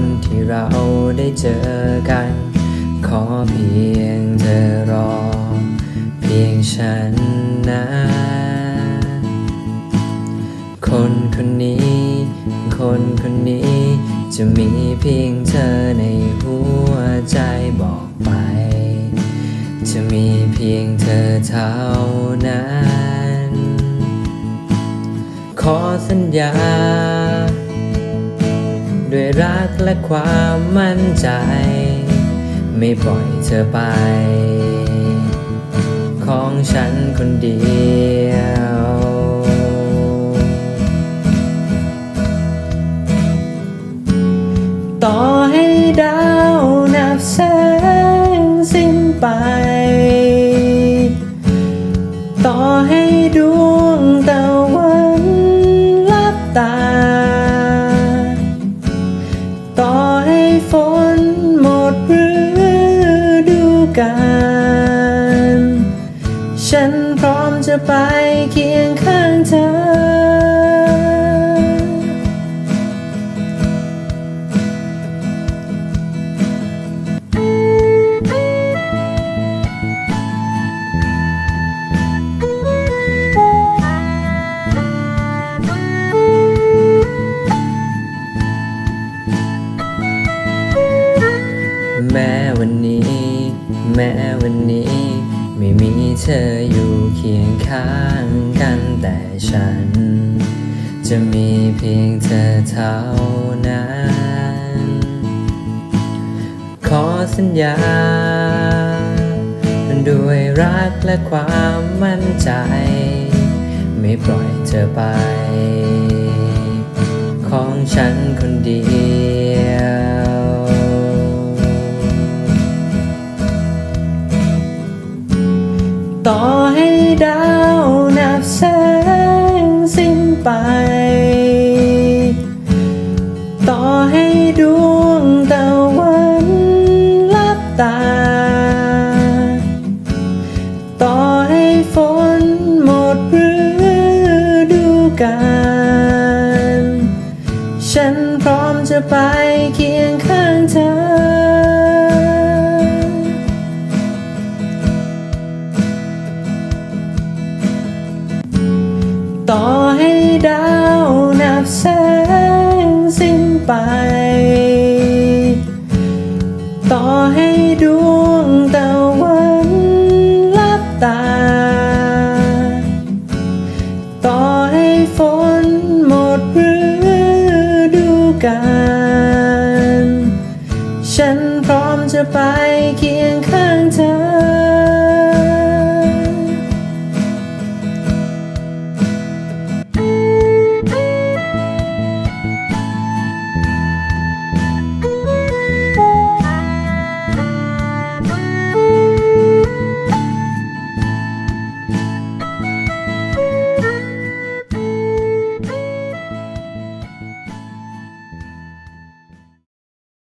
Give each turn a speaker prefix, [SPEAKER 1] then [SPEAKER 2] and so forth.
[SPEAKER 1] วันที่เราได้เจอกัน ขอเพียงเธอรอ เพียงฉันนะ คนคนนี้ คนคนนี้ จะมีเพียงเธอในหัวใจบอกไป จะมีเพียงเธอเท่านั้น ขอสัญญา ด้วยรักและความมั่นใจ ไม่ปล่อยเธอไป ของฉันคนเดียวต่อให้ดาวนับแสงสิ้นไป ต่อให้ดวงตะวันลับตา ฝนหมดฤดูกาลฉันพร้อมจะไปเคียงข้างเธอ แม้วันนี้ ไม่มีเธออยู่เคียงข้างกันแต่ฉัน จะมีเพียงเธอเท่านั้น ขอสัญญา ด้วยรักและความมั่นใจ ไม่ปล่อยเธอไป ของฉันคนเดียว ต่อให้ดาวนับแสงสิ้นไป ต่อให้ดวงตะวันลับตา ต่อให้ฝนหมดฤดูกาลฉันพร้อมจะไปเคียงข้าง ดวงตะวันลับตา ต่อให้ฝนหมดฤดูกาลฉันพร้อมจะไปเคียงข้างเธอ